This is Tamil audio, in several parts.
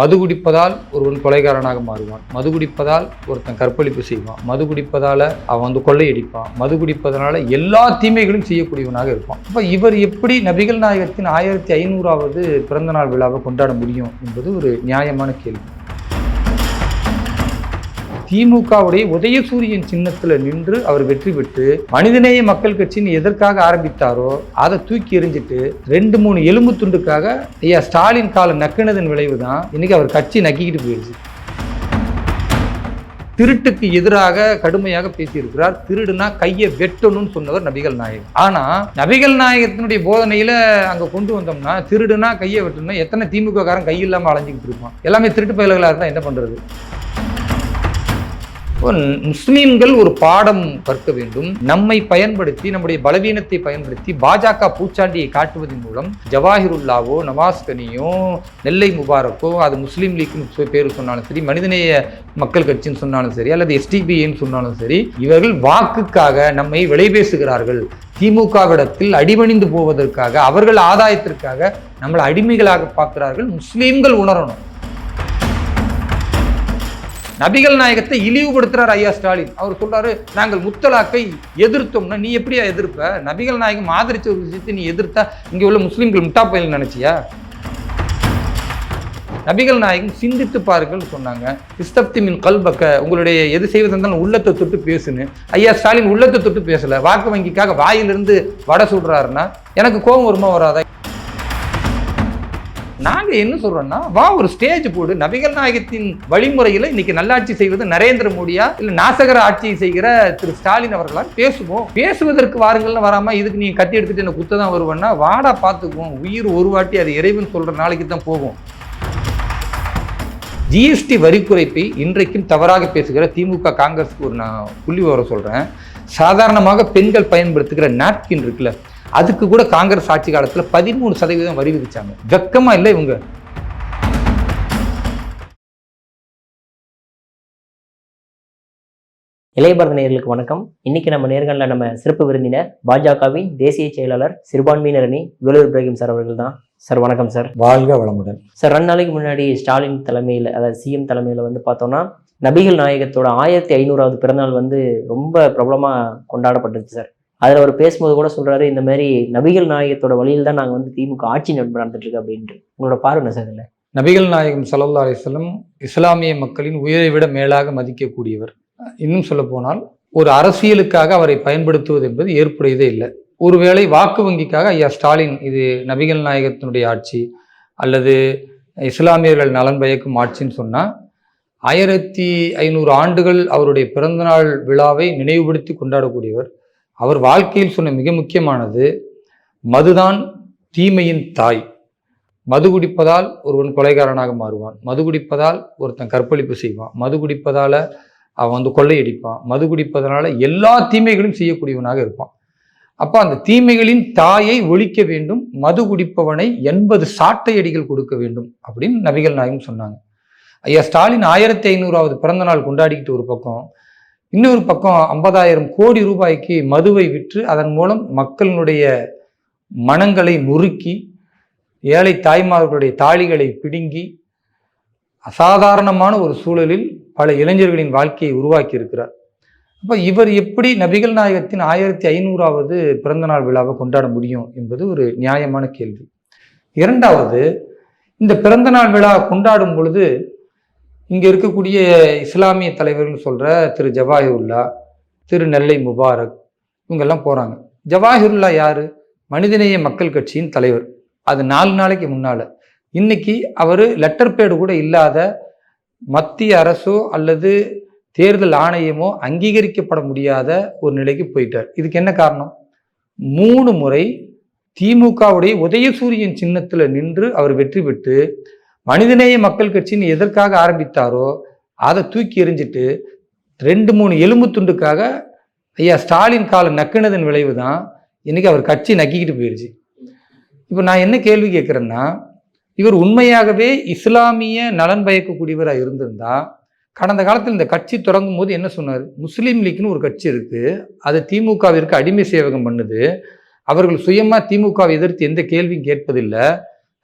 மது குடிப்பதால் ஒருவன் கொலைகாரனாக மாறுவான். மது குடிப்பதால் ஒருத்தன் கற்பழிப்பு செய்வான். மது குடிப்பதால் அவன் வந்து கொள்ளையடிப்பான். மது குடிப்பதனால எல்லா தீமைகளும் செய்யக்கூடியவனாக இருப்பான். அப்போ இவர் எப்படி நபிகள் நாயகத்தின் ஆயிரத்தி ஐநூறாவது பிறந்தநாள் விழாவை கொண்டாட முடியும் என்பது ஒரு நியாயமான கேள்வி. திமுகவுடைய உதயசூரியன் சின்னத்துல நின்று அவர் வெற்றி பெற்று மனிதநேய மக்கள் கட்சின்னு எதற்காக ஆரம்பித்தாரோ அதை தூக்கி எறிஞ்சிட்டு ரெண்டு மூணு எலும்பு துண்டுக்காக ஐயா ஸ்டாலின் காலம் நக்கினதன் விளைவு தான் இன்னைக்கு அவர் கட்சி நக்கிக்கிட்டு போயிடுச்சு. திருட்டுக்கு எதிராக கடுமையாக பேசியிருக்கிறார். திருடுனா கையை வெட்டணும்னு சொன்னவர் நபிகள் நாயகம். ஆனா நபிகள் நாயகத்தினுடைய போதனையில அங்க கொண்டு வந்தோம்னா திருடுனா கையை வெட்டணும்னா எத்தனை திமுக காரன் கை இல்லாம அலைஞ்சிக்கிட்டு இருப்பான். எல்லாமே திருட்டு பயல்களாக இருந்தா என்ன பண்றது? முஸ்லீம்கள் ஒரு பாடம் கற்க வேண்டும். நம்மை பயன்படுத்தி நம்முடைய பலவீனத்தை பயன்படுத்தி பாஜக பூச்சாண்டியை காட்டுவதன் மூலம் ஜவாஹிருல்லாவோ நவாஸ்கனியோ நெல்லை முபாரக்கோ அது முஸ்லீம் லீக்னு பேர் சொன்னாலும் சரி மனிதநேய மக்கள் கட்சின்னு சொன்னாலும் சரி அல்லது எஸ்டிபிஏன்னு சொன்னாலும் சரி இவர்கள் வாக்குக்காக நம்மை விலை பேசுகிறார்கள் திமுகவிடத்தில் அடிபணிந்து போவதற்காக அவர்கள் ஆதாயத்திற்காக நம்மளை அடிமைகளாக பார்க்கிறார்கள். முஸ்லீம்கள் உணரணும். நபிகள் நாயகத்தை இழிவுபடுத்துறார் ஐயா ஸ்டாலின். அவர் சொல்றாரு நாங்கள் முத்தலாக்கை எதிர்த்தோம்னா நீ எப்படியா எதிர்ப்ப? நபிகள் நாயகம் ஆதரிச்ச ஒரு விஷயத்தை நீ எதிர்த்தா இங்க உள்ள முஸ்லீம்கள் முட்டா பயில் நினைச்சியா? நபிகள் நாயகம் சிந்தித்து பாருங்கள் சொன்னாங்க. இஸ்தப்தி மின் கல்பக்க உங்களுடைய எது செய்வதென்றாலும் உள்ளத்தை தொட்டு பேசுன்னு. ஐயா ஸ்டாலின் உள்ளத்தை தொட்டு பேசல. வாக்கு வங்கிக்காக வாயிலிருந்து வடை சுடுறாருன்னா எனக்கு கோபம் வருமா வராதா? நாங்கள் என்ன சொல்கிறோன்னா வா ஒரு ஸ்டேஜ் போடு. நபிகள் நாயகத்தின் வழிமுறையில் இன்னைக்கு நல்லாட்சி செய்வது நரேந்திர மோடியா இல்லை நாசகர ஆட்சியை செய்கிற திரு ஸ்டாலின் அவர்களா பேசுவோம். பேசுவதற்கு வாருங்கள்னு வராமல் இதுக்கு நீ கத்தி எடுத்துட்டு என்ன குத்த தான் வருவேன்னா வாடா பார்த்துக்குவோம் உயிர் ஒரு வாட்டி அது இறைவன் சொல்கிற நாளைக்கு தான் போகும். ஜிஎஸ்டி வரி குறைப்பை இன்றைக்கும் தவறாக பேசுகிற திமுக காங்கிரஸ்க்கு ஒரு நான் புள்ளி வர சொல்கிறேன் சாதாரணமாக பெண்கள் பயன்படுத்துகிற நாப்கின் இருக்குல்ல அதுக்கு கூட காங்கிரஸ் ஆட்சி காலத்தில் பதிமூணு சதவீதம் வரி விதிச்சாங்க. வெக்கமா இல்லை இவங்க. இளையபாரத நேயர்களுக்கு வணக்கம். இன்னைக்கு நம்ம நேர்களில் நம்ம சிறப்பு விருந்தினர் பாஜகவின் தேசிய செயலாளர் சிறுபான்மையினர் அணி வேலூர் இப்ராஹிம் சார் அவர்கள் தான் சார் வணக்கம் சார். வாழ்க வளமுடன். சார் ரெண்டு நாளைக்கு முன்னாடி ஸ்டாலின் தலைமையில் அதாவது சிஎம் தலைமையில் வந்து பார்த்தோம்னா நபிகள் நாயகத்தோட ஆயிரத்தி ஐநூறாவது பிறந்தநாள் வந்து ரொம்ப பிரபலமாக கொண்டாடப்பட்டுச்சு சார். அதில் அவர் பேசும்போது கூட சொல்கிறாரு இந்த மாதிரி நபிகள் நாயகத்தோட வழியில் தான் நாங்கள் வந்து திமுக ஆட்சி நடந்துட்டுருக்கு அப்படின்ட்டு. உங்களோட பார்வை சார் இதில்? நபிகள் நாயகம் சல்லா அலிஸ்லம் இஸ்லாமிய மக்களின் உயிரை விட மேலாக மதிக்கக்கூடியவர். இன்னும் சொல்ல போனால் ஒரு அரசியலுக்காக அவரை பயன்படுத்துவது என்பது ஏற்புடையதே இல்லை. ஒருவேளை வாக்கு வங்கிக்காக ஐயா ஸ்டாலின் இது நபிகள் நாயகத்தினுடைய ஆட்சி அல்லது இஸ்லாமியர்கள் நலன் பயக்கும் ஆட்சின்னு சொன்னால் ஆயிரத்தி ஐநூறு ஆண்டுகள் அவருடைய பிறந்தநாள் விழாவை நினைவுபடுத்தி கொண்டாடக்கூடியவர் அவர் வாழ்க்கையில் சொன்ன மிக முக்கியமானது மதுதான் தீமையின் தாய். மது குடிப்பதால் ஒருவன் கொலைகாரனாக மாறுவான். மது குடிப்பதால் ஒருத்தன் கற்பழிப்பு செய்வான். மது குடிப்பதால் அவன் வந்து கொள்ளையடிப்பான். மது குடிப்பதனால எல்லா தீமைகளும் செய்யக்கூடியவனாக இருப்பான். அப்போ அந்த தீமைகளின் தாயை ஒழிக்க வேண்டும். மது குடிப்பவனை எண்பது சாட்டை அடிகள் கொடுக்க வேண்டும் அப்படின்னு நபிகள் நாயகம் சொன்னாங்க. ஐயா ஸ்டாலின் ஆயிரத்தி ஐநூறாவது பிறந்த நாள் கொண்டாடிக்கிட்டு ஒரு பக்கம் இன்னொரு பக்கம் ஐம்பதாயிரம் கோடி ரூபாய்க்கு மதுவை விற்று அதன் மூலம் மக்களினுடைய மனங்களை நொறுக்கி ஏழை தாய்மார்களுடைய தாளிகளை பிடுங்கி அசாதாரணமான ஒரு சூழலில் பல இளைஞர்களின் வாழ்க்கையை உருவாக்கி இருக்கிறார் அப்போ இவர் எப்படி நபிகள் நாயகத்தின் ஆயிரத்தி ஐநூறாவது பிறந்தநாள் விழாவை கொண்டாட முடியும் என்பது ஒரு நியாயமான கேள்வி. இரண்டாவது இந்த பிறந்தநாள் விழா கொண்டாடும் பொழுது இங்கே இருக்கக்கூடிய இஸ்லாமிய தலைவர்கள் சொல்கிற திரு ஜவாஹிருல்லா திரு நெல்லை முபாரக் இவங்கெல்லாம் போகிறாங்க ஜவாஹிருல்லா யார்? மனிதநேய மக்கள் கட்சியின் தலைவர். அது நாலு நாளைக்கு முன்னால். இன்னைக்கு அவர் லெட்டர் பேடு கூட இல்லாத மத்திய அரசோ அல்லது தேர்தல் ஆணையமோ அங்கீகரிக்கப்பட முடியாத ஒரு நிலைக்கு போயிட்டார். இதுக்கு என்ன காரணம்? மூணு முறை திமுகவுடைய உதயசூரியன் சின்னத்தில் நின்று அவர் வெற்றி பெற்று மனிதநேய மக்கள் கட்சின்னு எதற்காக ஆரம்பித்தாரோ அதை தூக்கி எறிஞ்சிட்டு ரெண்டு மூணு எலும்பு துண்டுக்காக ஐயா ஸ்டாலின் காலை நக்கினதன் விளைவு தான் இன்னைக்கு அவர் கட்சி நக்கிக்கிட்டு போயிடுச்சு இப்போ நான் என்ன கேள்வி கேட்குறேன்னா இவர் உண்மையாகவே இஸ்லாமிய நலன் பயக்கக்கூடியவராக இருந்திருந்தா கடந்த காலத்தில் இந்த கட்சி தொடங்கும் போது என்ன சொன்னார்? முஸ்லீம் லீக்னு ஒரு கட்சி இருக்குது அது திமுகவிற்கு அடிமை சேவகம் பண்ணுது அவர்கள் சுயமாக திமுகவை எதிர்த்து எந்த கேள்வியும் கேட்பதில்லை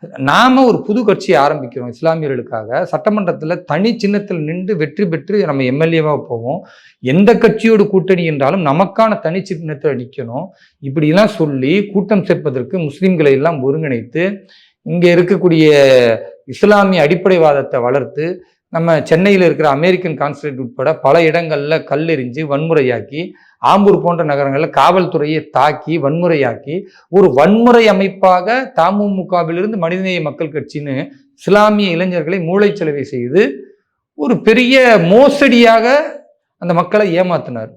நாம ஒரு புது கட்சி ஆரம்பிக்கிறோம் இஸ்லாமியர்களுக்காக. சட்டமன்றத்தில் தனி சின்னத்தில் நின்று வெற்றி பெற்று நம்ம எம்எல்ஏவாக போவோம். எந்த கட்சியோடு கூட்டணி என்றாலும் நமக்கான தனி சின்னத்தில் நிற்கணும் இப்படிலாம் சொல்லி கூட்டம் சேர்ப்பதற்கு முஸ்லீம்களை எல்லாம் ஒருங்கிணைத்து இங்கே இருக்கக்கூடிய இஸ்லாமிய அடிப்படைவாதத்தை வளர்த்து நம்ம சென்னையில் இருக்கிற அமெரிக்கன் கான்சுலேட் உட்பட பல இடங்களில் கல்லெறிஞ்சு வன்முறையாக்கி ஆம்பூர் போன்ற நகரங்களில் காவல்துறையை தாக்கி வன்முறையாக்கி ஒரு வன்முறை அமைப்பாக தமுமுகவிலிருந்து மனிதநேய மக்கள் கட்சின்னு இஸ்லாமிய இளைஞர்களை மூளைச்சலவை செய்து ஒரு பெரிய மோசடியாக அந்த மக்களை ஏமாத்தினார்.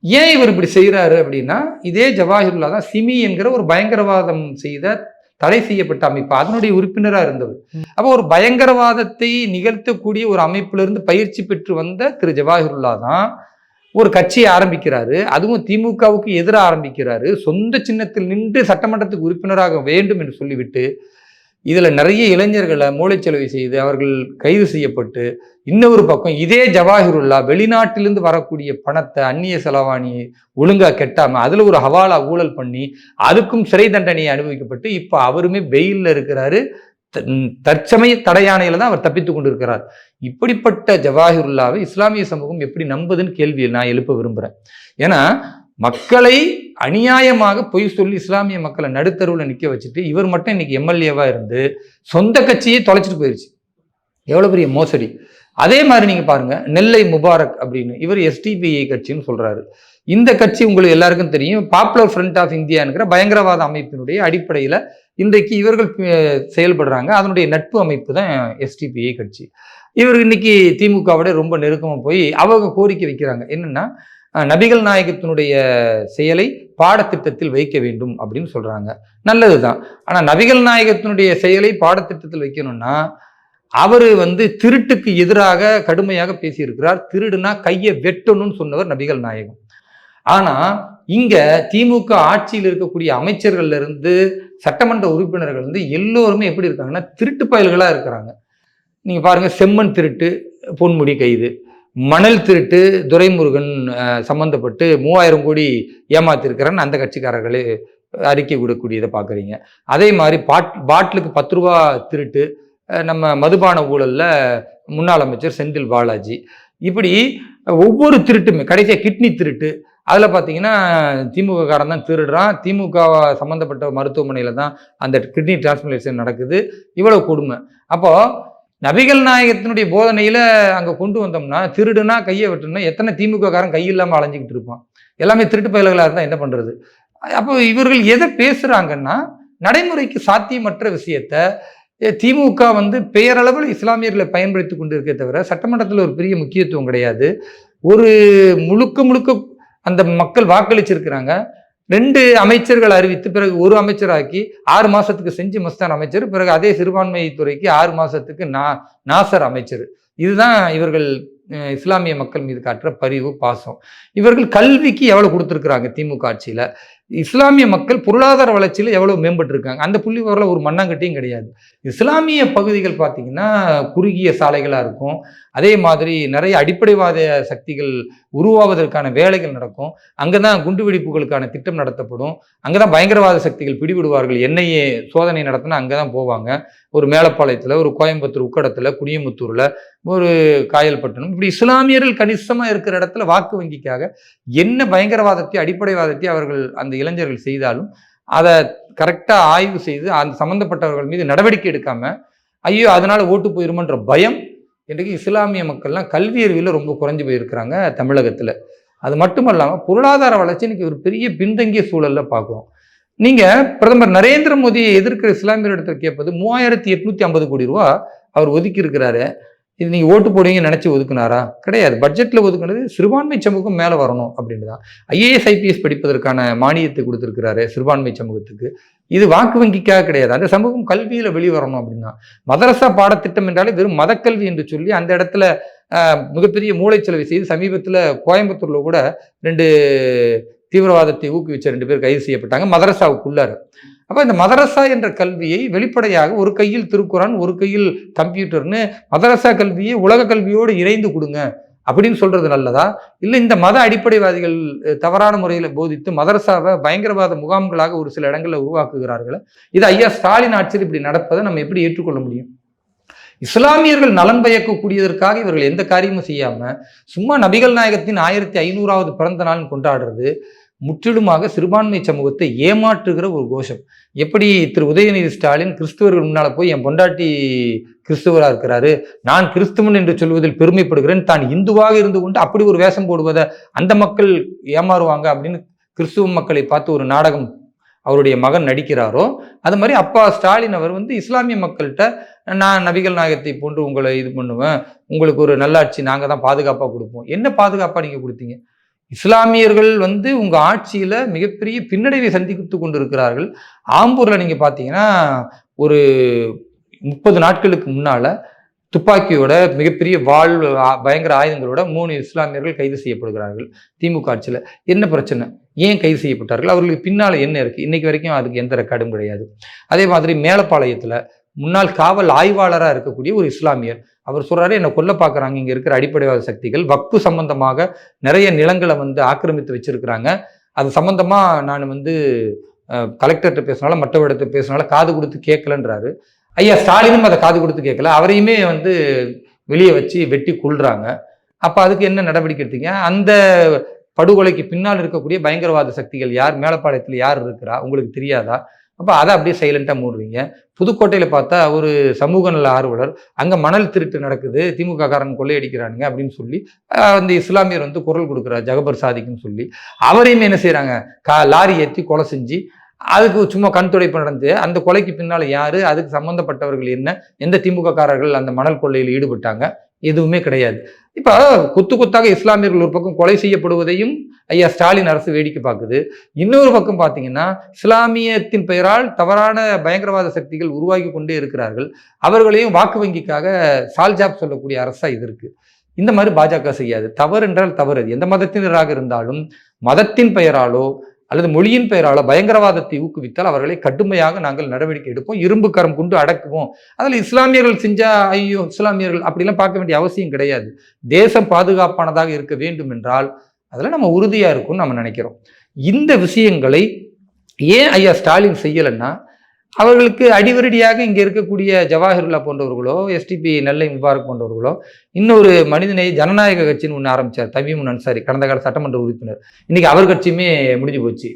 ஏன் இவர் இப்படி செய்கிறாரு அப்படின்னா இதே ஜவாஹிர்லா தான் சிமி என்கிற ஒரு பயங்கரவாதம் செய்த தடை செய்யப்பட்ட அமைப்பு. அதனுடைய உறுப்பினராக இருந்தவர். அப்போ ஒரு பயங்கரவாதத்தை நிகழ்த்தக்கூடிய ஒரு அமைப்பிலிருந்து பயிற்சி பெற்று வந்த திரு ஜவாஹிருல்லா தான் ஒரு கட்சியை ஆரம்பிக்கிறாரு. அதுவும் திமுகவுக்கு எதிராக ஆரம்பிக்கிறாரு. சொந்த சின்னத்தில் நின்று சட்டமன்றத்துக்கு உறுப்பினராக வேண்டும் என்று சொல்லிவிட்டு இதில் நிறைய இளைஞர்களை மூளைச்சலவை செய்து அவர்கள் கைது செய்யப்பட்டு இன்னொரு பக்கம் இதே ஜவாஹிருல்லா வெளிநாட்டிலிருந்து வரக்கூடிய பணத்தை அந்நிய செலவாணி ஒழுங்காக கெட்டாமல் அதில் ஒரு ஹவாலா ஊழல் பண்ணி அதுக்கும் சிறை தண்டனையை அனுபவிக்கப்பட்டு இப்போ அவருமே வெயிலில் இருக்கிறாரு. த- தற்சமய தடையானையில் தான் அவர் தப்பித்து கொண்டிருக்கிறார். இப்படிப்பட்ட ஜவாஹிருல்லாவை இஸ்லாமிய சமூகம் எப்படி நம்புதுன்னு கேள்வியை நான் எழுப்ப விரும்புகிறேன் ஏன்னா மக்களை அநியாயமாக பொய் சொல்லி இஸ்லாமிய மக்களை நடுத்தருவில் நிற்க வச்சுட்டு இவர் மட்டும் இன்னைக்கு எம்எல்ஏவாக இருந்து சொந்த கட்சியே தொலைச்சிட்டு போயிருச்சு. எவ்வளவு பெரிய மோசடி. அதே மாதிரி நீங்கள் பாருங்க நெல்லை முபாரக் அப்படின்னு இவர் எஸ்டிபிஐ கட்சின்னு சொல்கிறாரு இந்த கட்சி உங்களுக்கு எல்லாருக்கும் தெரியும். பாப்புலர் ஃப்ரண்ட் ஆஃப் இந்தியாங்கிற பயங்கரவாத அமைப்பினுடைய அடிப்படையில் இன்றைக்கு இவர்கள் செயல்படுறாங்க. அதனுடைய நட்பு அமைப்பு தான் எஸ்டிபிஐ கட்சி. இவர் இன்னைக்கு திமுகவோட ரொம்ப நெருக்கமாக போய் அவங்க கோரிக்கை வைக்கிறாங்க. என்னன்னா நபிகள் நாயகத்தினுடைய செயலை பாடத்திட்டத்தில் வைக்க வேண்டும் அப்படின்னு சொல்கிறாங்க நல்லது தான் ஆனால் நபிகள் நாயகத்தினுடைய செயலை பாடத்திட்டத்தில் வைக்கணும்னா அவர் வந்து திருட்டுக்கு எதிராக கடுமையாக பேசியிருக்கிறார். திருடுனா கையை வெட்டணும்னு சொன்னவர் நபிகள் நாயகம். ஆனால் இங்கே திமுக ஆட்சியில் இருக்கக்கூடிய அமைச்சர்கள்லேருந்து சட்டமன்ற உறுப்பினர்கள் வந்து எல்லோருமே எப்படி இருக்காங்கன்னா திருட்டு பயல்களாக இருக்கிறாங்க. நீங்கள் பாருங்கள் செம்மண் திருட்டு பொன்முடி கைது. மணல் திருட்டு துரைமுருகன் சம்மந்தப்பட்டு மூவாயிரம் கோடி ஏமாத்திருக்கிறேன்னு அந்த கட்சிக்காரர்களே அறிக்கை விடக்கூடியதை பார்க்குறீங்க. அதே மாதிரி பாட் பாட்டிலுக்கு பத்து ரூபா திருட்டு நம்ம மதுபான ஊழலில் முன்னாள் அமைச்சர் செந்தில் பாலாஜி. இப்படி ஒவ்வொரு திருட்டுமே கடைசியாக கிட்னி திருட்டு அதில் பார்த்தீங்கன்னா திமுக காரன் தான் திருடுறான். திமுக சம்மந்தப்பட்ட மருத்துவமனையில் தான் அந்த கிட்னி டிரான்ஸ்பிளேஷன் நடக்குது. இவ்வளோ கொடுமை. அப்போது நபிகள் நாயகத்தினுடைய போதனையில அங்க கொண்டு வந்தோம்னா திருடுனா கையை வெட்டுனா எத்தனை திமுககாரன் கை இல்லாம அலைஞ்சிக்கிட்டு இருப்பான்? எல்லாமே திருட்டு பயல்களாக இருந்தால் என்ன பண்றது? அப்போ இவர்கள் எதை பேசுறாங்கன்னா நடைமுறைக்கு சாத்தியமற்ற விஷயத்த திமுக வந்து பெயரளவில் இஸ்லாமியர்களை பயன்படுத்தி கொண்டு இருக்கே தவிர சட்டமன்றத்தில் ஒரு பெரிய முக்கியத்துவம் கிடையாது. ஒரு முழுக்க முழுக்க அந்த மக்கள் வாக்களிச்சிருக்கிறாங்க. ரெண்டு அமைச்சர்கள் அறிவித்து பிறகு ஒரு அமைச்சராக்கி ஆறு மாசத்துக்கு செஞ்சு மஸ்தான் அமைச்சர் பிறகு அதே சிறுபான்மை துறைக்கு ஆறு மாசத்துக்கு நா நாசர் அமைச்சர். இதுதான் இவர்கள் இஸ்லாமிய மக்கள் மீது காட்டுற பரிவு பாசம். இவர்கள் கல்விக்கு எவ்வளவு கொடுத்துருக்குறாங்க திமுக ஆட்சியில? இஸ்லாமிய மக்கள் பொருளாதார வளர்ச்சியில் எவ்வளவு மேம்பட்டுருக்காங்க? அந்த புள்ளி வரல ஒரு மண்ணாங்கட்டியும் கிடையாது. இஸ்லாமிய பகுதிகள் பார்த்தீங்கன்னா குறுகிய சாலைகளாக இருக்கும். அதே மாதிரி நிறைய அடிப்படைவாத சக்திகள் உருவாவதற்கான வேலைகள் நடக்கும். அங்கே தான் குண்டு வெடிப்புகளுக்கான திட்டம் நடத்தப்படும். அங்கே தான் பயங்கரவாத சக்திகள் பிடிபடுவார்கள். என்னையே சோதனை நடத்தினா அங்கே தான் போவாங்க. ஒரு மேலப்பாளையத்தில் ஒரு கோயம்புத்தூர் உக்கடத்தில் குடியமுத்தூரில் ஒரு காயல்பட்டினம் இப்படி இஸ்லாமியர்கள் கணிசமாக இருக்கிற இடத்துல வாக்கு வங்கிக்காக என்ன பயங்கரவாதத்தை அடிப்படைவாதத்தை அவர்கள் அந்த இளைஞர்கள் செய்தாலும் அதை கரெக்டாக ஆய்வு செய்து அந்த சம்மந்தப்பட்டவர்கள் மீது நடவடிக்கை எடுக்காம ஐயோ அதனால் ஓட்டு போயிருமன்ற பயம் இன்றைக்கு இஸ்லாமிய மக்கள்லாம் கல்வி அறிவில் ரொம்ப குறைஞ்சு போயிருக்கிறாங்க தமிழகத்தில். அது மட்டும் இல்லாமல் பொருளாதார வளர்ச்சி இன்னைக்கு ஒரு பெரிய பின்தங்கிய சூழலில் பார்க்குறோம் நீங்க பிரதமர் நரேந்திர மோடியை எதிர்க்கிற இஸ்லாமியரிடத்தில் கேட்பது மூவாயிரத்தி எட்நூத்தி ஐம்பது கோடி ரூபா அவர் ஒதுக்கி இருக்கிறாரு இது நீங்க ஓட்டு போடுவீங்க நினைச்சு ஒதுக்குனாரா? கிடையாது. பட்ஜெட்ல ஒதுக்குனது சிறுபான்மை சமூகம் மேல வரணும் அப்படின்னு தான் ஐஏஎஸ் ஐபிஎஸ் படிப்பதற்கான மானியத்தை கொடுத்திருக்கிறாரு சிறுபான்மை சமூகத்துக்கு. இது வாக்கு வங்கிக்காக கிடையாது. அந்த சமூகம் கல்வியில வெளிவரணும் அப்படின்னா. மதரசா பாடத்திட்டம் என்றாலே வெறும் மதக்கல்வி என்று சொல்லி அந்த இடத்துல மிகப்பெரிய மூளைச்சலவை செய்து சமீபத்தில் கோயம்புத்தூர்ல கூட ரெண்டு தீவிரவாதத்தை ஊக்குவிச்ச ரெண்டு பேர் கைது செய்யப்பட்டாங்க. மதரசாவுக்குள்ளார் அப்போ இந்த மதரசா என்ற கல்வியை வெளிப்படையாக ஒரு கையில் திருக்குறான் ஒரு கையில் கம்ப்யூட்டர்னு மதரசா கல்வியை உலக கல்வியோடு இணைந்து கொடுங்க அப்படின்னு சொல்றது நல்லதா? இல்லை இந்த மத அடிப்படைவாதிகள் தவறான முறையில் போதித்து மதரசாவை பயங்கரவாத முகாம்களாக ஒரு சில இடங்களில் உருவாக்குகிறார்கள்? இது ஐயா ஸ்டாலின் ஆட்சியில் இப்படி நடப்பதை நம்ம எப்படி ஏற்றுக்கொள்ள முடியும்? இஸ்லாமியர்கள் நலன் பயக்கக்கூடியதற்காக இவர்கள் எந்த காரியமும் செய்யாம சும்மா நபிகள் நாயகத்தின் ஆயிரத்தி ஐநூறாவது பிறந்த நாள் கொண்டாடுறது. முற்றிலுமாக சிறுபான்மை சமூகத்தை ஏமாற்றுகிற ஒரு கோஷம். எப்படி திரு உதயநிதி ஸ்டாலின் கிறிஸ்துவர்கள் முன்னால் போய் என் பொண்டாட்டி கிறிஸ்துவராக இருக்கிறாரு? நான் கிறிஸ்துவன் என்று சொல்வதில் பெருமைப்படுகிறேன். தான் இந்துவாக இருந்து கொண்டு அப்படி ஒரு வேஷம் போடுவதை அந்த மக்கள் ஏமாறுவாங்க அப்படின்னு கிறிஸ்துவ மக்களை பார்த்து ஒரு நாடகம் அவருடைய மகன் நடிக்கிறாரோ அது மாதிரி அப்பா ஸ்டாலின் அவர் வந்து இஸ்லாமிய மக்கள்கிட்ட நான் நபிகள் நாயகத்தை போன்று உங்களை இது பண்ணுவேன். உங்களுக்கு ஒரு நல்லாட்சி நாங்கள் தான் பாதுகாப்பாக கொடுப்போம். என்ன பாதுகாப்பாக நீங்கள் கொடுத்தீங்க? இஸ்லாமியர்கள் வந்து உங்கள் ஆட்சியில் மிகப்பெரிய பின்னடைவை சந்தித்து கொண்டிருக்கிறார்கள். ஆம்பூரில் நீங்கள் பார்த்தீங்கன்னா ஒரு முப்பது நாட்களுக்கு முன்னால் துப்பாக்கியோட மிகப்பெரிய வாழ் பயங்கர ஆயுதங்களோட மூணு இஸ்லாமியர்கள் கைது செய்யப்படுகிறார்கள் திமுக ஆட்சியில். என்ன பிரச்சனை? ஏன் கைது செய்யப்பட்டார்கள்? அவர்களுக்கு பின்னால் என்ன இருக்குது இன்றைக்கு வரைக்கும் அதுக்கு எந்த ரெக்கார்டும் கிடையாது. அதே மாதிரி மேலப்பாளையத்தில் முன்னாள் காவல் ஆய்வாளராக இருக்கக்கூடிய ஒரு இஸ்லாமியர். அவர் சொல்கிறாரு என்னை கொல்ல பார்க்குறாங்க. இங்கே இருக்கிற அடிப்படைவாத சக்திகள் வக்பு சம்பந்தமாக நிறைய நிலங்களை வந்து ஆக்கிரமித்து வச்சுருக்கிறாங்க. அது சம்மந்தமாக நான் வந்து கலெக்டர்கிட்ட பேசினாலும் மற்றவரிடத்தை பேசினாலும் காது கொடுத்து கேட்கலன்றாரு. ஐயா ஸ்டாலினும் அதை காது கொடுத்து கேட்கல. அவரையுமே வந்து வெளியே வச்சு வெட்டி கொள்றாங்க அப்போ அதுக்கு என்ன நடவடிக்கை எடுத்தீங்க? அந்த படுகொலைக்கு பின்னால் இருக்கக்கூடிய பயங்கரவாத சக்திகள் யார்? மேலப்பாளையத்தில் யார் இருக்கிறா? உங்களுக்கு தெரியாதா? அப்போ அதை அப்படியே சைலண்டாக மூடுறீங்க. புதுக்கோட்டையில் பார்த்தா ஒரு சமூக நல ஆர்வலர் அங்கே மணல் திருட்டு நடக்குது திமுக காரன் கொள்ளையடிக்கிறானுங்க அப்படின்னு சொல்லி அந்த இஸ்லாமியர் வந்து குரல் கொடுக்குறார் ஜகபர் சாதிக்குன்னு சொல்லி. அவரையுமே என்ன செய்கிறாங்க கா லாரி ஏற்றி கொலை செஞ்சு அதுக்கு சும்மா கண் துடைப்பு நடந்து அந்த கொலைக்கு பின்னால் யாரு அதுக்கு சம்மந்தப்பட்டவர்கள் என்ன எந்த திமுக காரர்கள் அந்த மணல் கொள்ளையில் ஈடுபட்டாங்க எதுவுமே கிடையாது. இப்போ குத்து குத்தாக இஸ்லாமியர்கள் ஒரு பக்கம் கொலை செய்யப்படுவதையும் ஐயா ஸ்டாலின் அரசு வேடிக்கை பார்க்குது. இன்னொரு பக்கம் பார்த்தீங்கன்னா இஸ்லாமியத்தின் பெயரால் தவறான பயங்கரவாத சக்திகள் உருவாகி கொண்டே இருக்கிறார்கள். அவர்களையும் வாக்கு வங்கிக்காக சால்ஜாப் சொல்லக்கூடிய அரசாக இது இருக்கு. இந்த மாதிரி பாஜக செய்யாது. தவறு என்றால் தவறு. எந்த மதத்தினராக இருந்தாலும் மதத்தின் பெயராலோ அல்லது மொழியின் பெயரால் பயங்கரவாதத்தை ஊக்குவித்தால் அவர்களை கடுமையாக நாங்கள் நடவடிக்கை எடுப்போம். இரும்பு கரம் கொண்டு அடக்குவோம். அதில் இஸ்லாமியர்கள் செஞ்சா ஐயோ இஸ்லாமியர்கள் அப்படிலாம் பார்க்க வேண்டிய அவசியம் கிடையாது. தேசம் பாதுகாப்பானதாக இருக்க வேண்டும் என்றால் அதில் நம்ம உறுதியாக இருக்கும்னு நம்ம நினைக்கிறோம். இந்த விஷயங்களை ஏன் ஐயா ஸ்டாலின் செய்யலைன்னா அவர்களுக்கு அடிவரடியாக இங்கே இருக்கக்கூடிய ஜவாஹிர்லா போன்றவர்களோ எஸ்டிபி நெல்லை முபாரக் போன்றவர்களோ இன்னொரு மனிதனை ஜனநாயக கட்சின்னு ஒன்று ஆரம்பிச்சார் தமீமுன் அன்சாரி கடந்த கால சட்டமன்ற உறுப்பினர். இன்னைக்கு அவர் கட்சியுமே முடிஞ்சு போச்சு.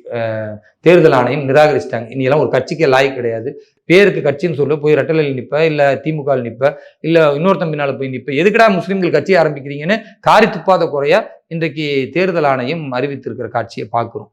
தேர்தல் ஆணையம் நிராகரிச்சிட்டாங்க. இனியெல்லாம் ஒரு கட்சிக்கே லாய் கிடையாது. பேருக்கு கட்சின்னு சொல்ல போய் ரெட்டலையில் நிற்ப இல்லை திமுக நிற்ப இல்லை இன்னொரு தம்பினால் போய் நிற்ப எதுக்கடா முஸ்லீம்கள் கட்சி ஆரம்பிக்கிறீங்கன்னு காரி துப்பாத குறையா இன்றைக்கு தேர்தல் ஆணையம் அறிவித்திருக்கிற காட்சியை பார்க்குறோம்.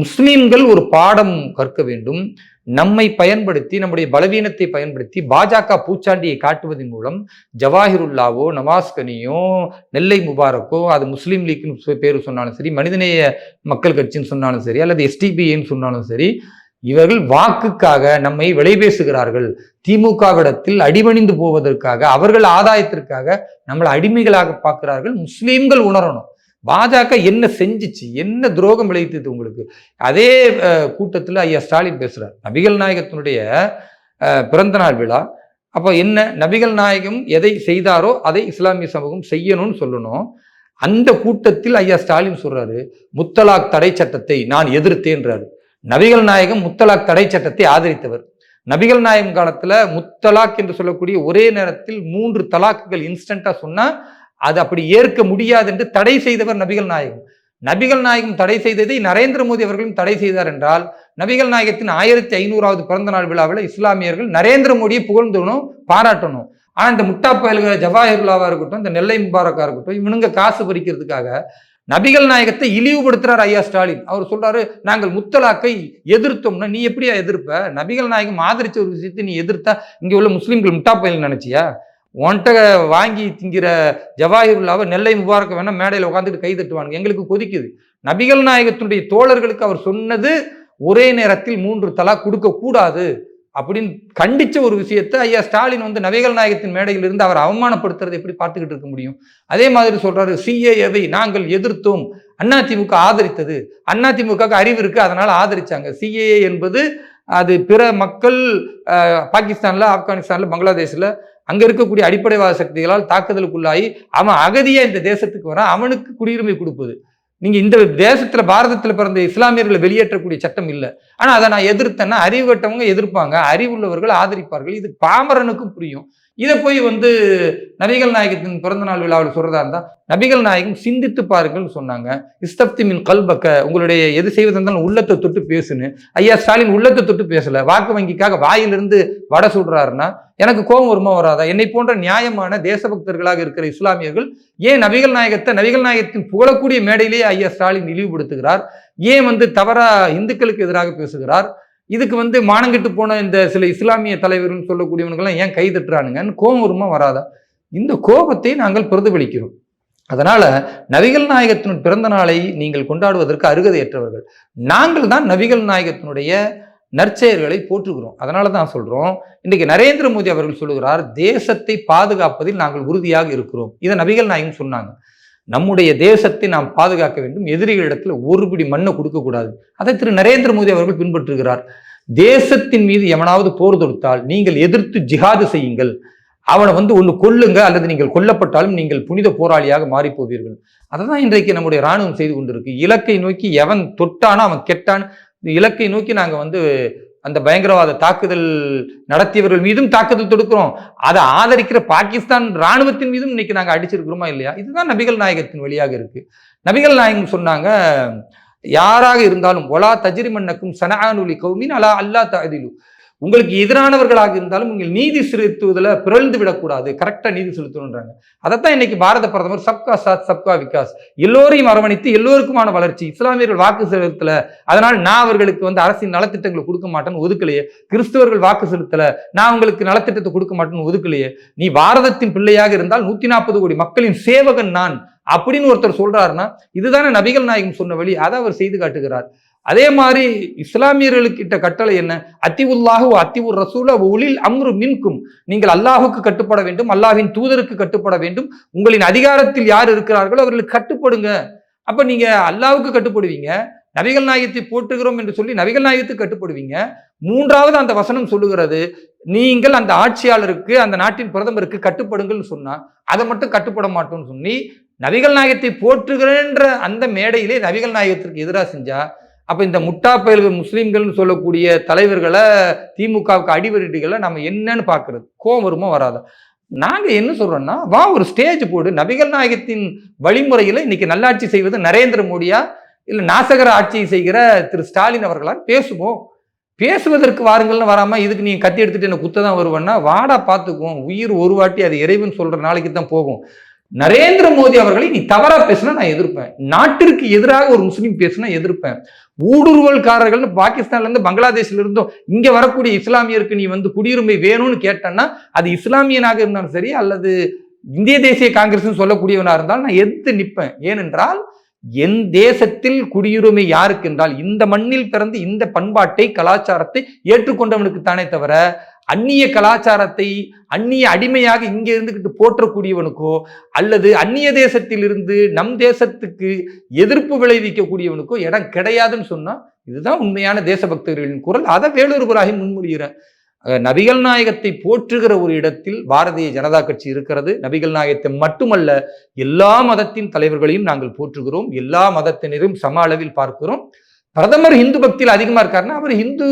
முஸ்லீம்கள் ஒரு பாடம் கற்க வேண்டும். நம்மை பயன்படுத்தி நம்முடைய பலவீனத்தை பயன்படுத்தி பாஜக பூச்சாண்டியை காட்டுவதன் மூலம் ஜவாஹிருல்லாவோ நவாஸ்கனியோ நெல்லை முபாரக்கோ அது முஸ்லீம் லீக்னு பேர் சொன்னாலும் சரி மனிதநேய மக்கள் கட்சின்னு சொன்னாலும் சரி அல்லது எஸ்டிபிஏன்னு சொன்னாலும் சரி இவர்கள் வாக்குக்காக நம்மை விலை பேசுகிறார்கள் திமுகவிடத்தில் அடிபணிந்து போவதற்காக அவர்கள் ஆதாயத்திற்காக நம்மளை அடிமைகளாக பார்க்கிறார்கள். முஸ்லீம்கள் உணரணும். பாஜக என்ன செஞ்சிச்சு என்ன துரோகம் விளைவித்தது உங்களுக்கு? அதே கூட்டத்தில் ஐயா ஸ்டாலின் பேசுகிறார் நபிகள் நாயகத்தினுடைய பிறந்தநாள் பிறந்த நாள் விழா. அப்போ என்ன? நபிகள் நாயகம் எதை செய்தாரோ அதை இஸ்லாமிய சமூகம் செய்யணும்னு சொல்லணும். அந்த கூட்டத்தில் ஐயா ஸ்டாலின் சொல்றாரு முத்தலாக் தடை சட்டத்தை நான் எதிர்த்தேன்றாரு. நபிகள் நாயகம் முத்தலாக் தடை சட்டத்தை ஆதரித்தவர். நபிகள் நாயகம் காலத்துல முத்தலாக் என்று சொல்லக்கூடிய ஒரே நேரத்தில் மூன்று தலாக்குகள் இன்ஸ்டண்ட்டாக சொன்னா அது அப்படி ஏற்க முடியாது என்று தடை செய்தவர் நபிகள் நாயகம். நபிகள் நாயகம் தடை செய்ததை நரேந்திர மோடி அவர்களும் தடை செய்தார் என்றால் நபிகள் நாயகத்தின் ஆயிரத்தி ஐநூறாவது பிறந்த நாள் விழாவில் இஸ்லாமியர்கள் நரேந்திர மோடியை புகழ்ந்தணும் பாராட்டணும். ஆனால் இந்த முட்டா பயல்கள் ஜவாஹிர்லாவா இருக்கட்டும் இந்த நெல்லை முபாரக்கா இருக்கட்டும் இவனுங்க காசு பறிக்கிறதுக்காக நபிகள் நாயகத்தை இழிவுபடுத்துறார் ஐயா ஸ்டாலின். அவர் சொல்றாரு நாங்கள் முத்தலாக்கை எதிர்த்தோம்னா நீ எப்படியா எதிர்ப்ப? நபிகள் நாயகம் ஆதரிச்ச ஒரு விஷயத்தை நீ எதிர்த்தா இங்கே உள்ள முஸ்லீம்கள் முட்டா பயல் நினைச்சியா? உன்கிட்ட வாங்கி திங்கிற ஜவாஹிருல்லாவை நெல்லை முபாரக்க வேணா மேடையில் உட்காந்துட்டு கை தட்டுவானுங்க. எங்களுக்கு கொதிக்குது. நபிகள் நாயகத்தினுடைய தோழர்களுக்கு அவர் சொன்னது ஒரே நேரத்தில் மூன்று தலா கொடுக்க கூடாது அப்படின்னு கண்டிச்ச ஒரு விஷயத்தை ஐயா ஸ்டாலின் வந்து நபிகள் நாயகத்தின் மேடையில் இருந்து அவர் அவமானப்படுத்துறதை எப்படி பார்த்துக்கிட்டு இருக்க முடியும்? அதே மாதிரி சொல்றாரு சிஏஏவை நாங்கள் எதிர்த்தோம். அதிமுக ஆதரித்தது. அதிமுக அறிவு இருக்கு அதனால ஆதரிச்சாங்க. சிஏஏ என்பது அது பிற மக்கள் பாகிஸ்தானில் ஆப்கானிஸ்தானில் பங்களாதேஷில் அங்கே இருக்கக்கூடிய அடிப்படைவாத சக்திகளால் தாக்குதலுக்குள்ளாகி அவன் அகதியாக இந்த தேசத்துக்கு வரான். அவனுக்கு குடியுரிமை கொடுப்பது. நீங்கள் இந்த தேசத்தில் பாரதத்தில் பிறந்த இஸ்லாமியர்களை வெளியேற்றக்கூடிய சட்டம் இல்லை. ஆனால் அதை நான் எதிர்த்தேன்னா அறிவு கட்டவங்க எதிர்ப்பாங்க. அறிவுள்ளவர்கள் ஆதரிப்பார்கள். இது பாமரனுக்கும் புரியும். இதை போய் வந்து நபிகள் நாயகத்தின் பிறந்தநாள் விழாவில் சொல்றதா இருந்தா நபிகள் நாயகம் சிந்தித்து பாருங்கள் சொன்னாங்க. இஸ்தப்தி மின் கல்பக்க உங்களுடைய எது செய்வதென்றாலும் உள்ளத்தை தொட்டு பேசுன்னு. ஐயா ஸ்டாலின் உள்ளத்தை தொட்டு பேசல. வாக்கு வங்கிக்காக வாயிலிருந்து வடை சுடுறாருன்னா எனக்கு கோபம் வருமா வராதா? என்னை போன்ற நியாயமான தேசபக்தர்களாக இருக்கிற இஸ்லாமியர்கள் ஏன் நபிகள் நாயகத்தை நபிகள் நாயகத்தின் புகழக்கூடிய மேடையிலேயே ஐயா ஸ்டாலின் இழிவுபடுத்துகிறார்? ஏன் வந்து தவறா இந்துக்களுக்கு எதிராக பேசுகிறார்? இதுக்கு வந்து மானங்கெட்டு போன இந்த சில இஸ்லாமிய தலைவர்கள் சொல்லக்கூடியவனுக்கெல்லாம் ஏன் கை தட்டுறானுங்கன்னு கோபம் வருமா வராதா? இந்த கோபத்தை நாங்கள் பிரதிபலிக்கிறோம். அதனால நபிகள் நாயகத்தின் பிறந்த நாளை நீங்கள் கொண்டாடுவதற்கு அருகதையற்றவர்கள். நாங்கள் தான் நபிகள் நாயகத்தினுடைய நற்செயல்களை போற்றுகிறோம். அதனால தான் சொல்கிறோம் இன்றைக்கு நரேந்திர மோடி அவர்கள் சொல்லுகிறார் தேசத்தை பாதுகாப்பதில் நாங்கள் உறுதியாக இருக்கிறோம். இதை நபிகள் நாயகம் சொன்னாங்க. நம்முடைய தேசத்தை நாம் பாதுகாக்க வேண்டும். எதிரிகளிடத்தில் ஒரு பிடி மண்ணை கொடுக்கக்கூடாது அதை திரு நரேந்திர மோடி அவர்கள் பின்பற்றுகிறார். தேசத்தின் மீது எவனாவது போர் தொடுத்தால் நீங்கள் எதிர்த்து ஜிஹாது செய்யுங்கள். அவனை வந்து ஒன்று கொல்லுங்க அல்லது நீங்கள் கொல்லப்பட்டாலும் நீங்கள் புனித போராளியாக மாறிப்போவீர்கள். அதை தான் இன்றைக்கு நம்முடைய ராணுவம் செய்து கொண்டிருக்கு. இலக்கை நோக்கி எவன் தொட்டானோ அவன் கெட்டான். இலக்கை நோக்கி நாங்கள் வந்து அந்த பயங்கரவாத தாக்குதல் நடத்தியவர்கள் மீதும் தாக்குதல் தொடுக்கிறோம். அதை ஆதரிக்கிற பாகிஸ்தான் ராணுவத்தின் மீதும் இன்னைக்கு நாங்கள் அடிச்சிருக்கிறோமா இல்லையா? இதுதான் நபிகள் நாயகத்தின் வழியாக இருக்கு. நபிகள் நாயகம் சொன்னாங்க யாராக இருந்தாலும் ஒலா தஜிரிமன்னக்கும் சனானுலி கௌமின் அலா அல்லா ததிலு உங்களுக்கு எதிரானவர்களாக இருந்தாலும் நீங்கள் நீதி செலுத்துவதில் பிறழ்ந்து விடக்கூடாது. கரெக்டாக நீதி செலுத்தணுன்றாங்க அதைத்தான் இன்னைக்கு பாரத பிரதமர் சப்கா சாத் சப்கா விகாஸ். எல்லோரையும் அரவணைத்து எல்லோருக்குமான வளர்ச்சி இஸ்லாமியர்கள் வாக்கு செலுத்தல அதனால் நான் அவர்களுக்கு வந்து அரசின் நலத்திட்டங்களை கொடுக்க மாட்டேன்னு ஒதுக்கலையே. கிறிஸ்தவர்கள் வாக்கு செலுத்தல நான் உங்களுக்கு நலத்திட்டத்தை கொடுக்க மாட்டேன்னு ஒதுக்கலையே. நீ பாரதத்தின் பிள்ளையாக இருந்தால் நூத்தி நாற்பது கோடி மக்களின் சேவகன் நான் அப்படின்னு ஒருத்தர் சொல்றாருன்னா இதுதானே நபிகள் நாயகம் சொன்ன வழி அதை அவர் செய்து காட்டுகிறார். அதே மாதிரி இஸ்லாமியர்களுக்கிட்ட கட்டளை என்ன? அத்திவுல்லாஹு அத்திவுர் ரசூல ஒளில் அம்ரு மின்கும். நீங்கள் அல்லாஹுக்கு கட்டுப்பட வேண்டும் அல்லாஹ்வின் தூதருக்கு கட்டுப்பட வேண்டும். உங்களின் அதிகாரத்தில் யார் இருக்கிறார்களோ அவர்களுக்கு கட்டுப்படுங்க. அப்ப நீங்க அல்லாவுக்கு கட்டுப்படுவீங்க நபிகள் நாயகத்தை போற்றுகிறோம் என்று சொல்லி நபிகள் நாயகத்துக்கு கட்டுப்படுவீங்க. மூன்றாவது அந்த வசனம் சொல்லுகிறது நீங்கள் அந்த ஆட்சியாளருக்கு அந்த நாட்டின் பிரதமருக்கு கட்டுப்படுங்கள்னு சொன்னா அதை மட்டும் கட்டுப்பட மாட்டோம்னு சொல்லி நபிகள் நாயகத்தை போற்றுகிறேன்ற அந்த மேடையிலே நபிகள் நாயகத்திற்கு எதிராக செஞ்சா அப்போ இந்த முட்டா பயல்கள் முஸ்லீம்கள்னு சொல்லக்கூடிய தலைவர்களை திமுகவுக்கு அடிவருடிகளை நம்ம என்னன்னு பார்க்கறது கோவம் வருமோ வராத? நாங்கள் என்ன சொல்கிறோன்னா வா ஒரு ஸ்டேஜ் போடு. நபிகள் நாயகத்தின் வழிமுறையில் இன்னைக்கு நல்லாட்சி செய்வது நரேந்திர மோடியா? இல்லை நாசகர ஆட்சியை செய்கிற திரு ஸ்டாலின் அவர்களால் பேசுவோம். பேசுவதற்கு வாருங்கள்னு வராமல் இதுக்கு நீ கத்தி எடுத்துகிட்டு என்ன குத்த தான் வருவேன்னா வாடா பார்த்துக்குவோம் உயிர் ஒரு வாட்டி அது இறைவன் சொல்கிற நாளைக்கு தான் போகும். நரேந்திர மோடி அவர்களை நீ தவறா பேசினா நான் எதிர்ப்பேன். நாட்டிற்கு எதிராக ஒரு முஸ்லீம் பேசினா எதிர்ப்பேன். ஊடுருவல்காரர்கள்னு பாகிஸ்தான்ல இருந்து பங்களாதேஷ்ல இருந்தும் இங்க வரக்கூடிய இஸ்லாமியருக்கு நீ வந்து குடியுரிமை வேணும்னு கேட்டேன்னா அது இஸ்லாமியனாக இருந்தாலும் சரி அல்லது இந்திய தேசிய காங்கிரஸ் சொல்லக்கூடியவனா இருந்தாலும் நான் எதிர்த்து நிற்பேன் ஏனென்றால் என் தேசத்தில் குடியுரிமை யாருக்கு என்றால் இந்த மண்ணில் பிறந்து இந்த பண்பாட்டை கலாச்சாரத்தை ஏற்றுக்கொண்டவனுக்கு தானே தவிர அந்நிய கலாச்சாரத்தை அந்நிய அடிமையாக இங்கே இருந்துக்கிட்டு போற்றக்கூடியவனுக்கோ அல்லது அந்நிய தேசத்தில் இருந்து நம் தேசத்துக்கு எதிர்ப்பு விளைவிக்கக்கூடியவனுக்கோ இடம் கிடையாதுன்னு சொன்னால் இதுதான் உண்மையான தேசபக்தர்களின் குரல். அதை வேலூர் இப்ராஹிம் முன்மொழிகிறேன் நபிகள் நாயகத்தை போற்றுகிற ஒரு இடத்தில் பாரதிய ஜனதா கட்சி இருக்கிறது. நபிகள் நாயகத்தை மட்டுமல்ல எல்லா மதத்தின் தலைவர்களையும் நாங்கள் போற்றுகிறோம். எல்லா மதத்தினரும் சம அளவில் பார்க்கிறோம். பிரதமர் ஹிந்து பக்தியில் அதிகமாக இருக்காருன்னா அவர் ஹிந்து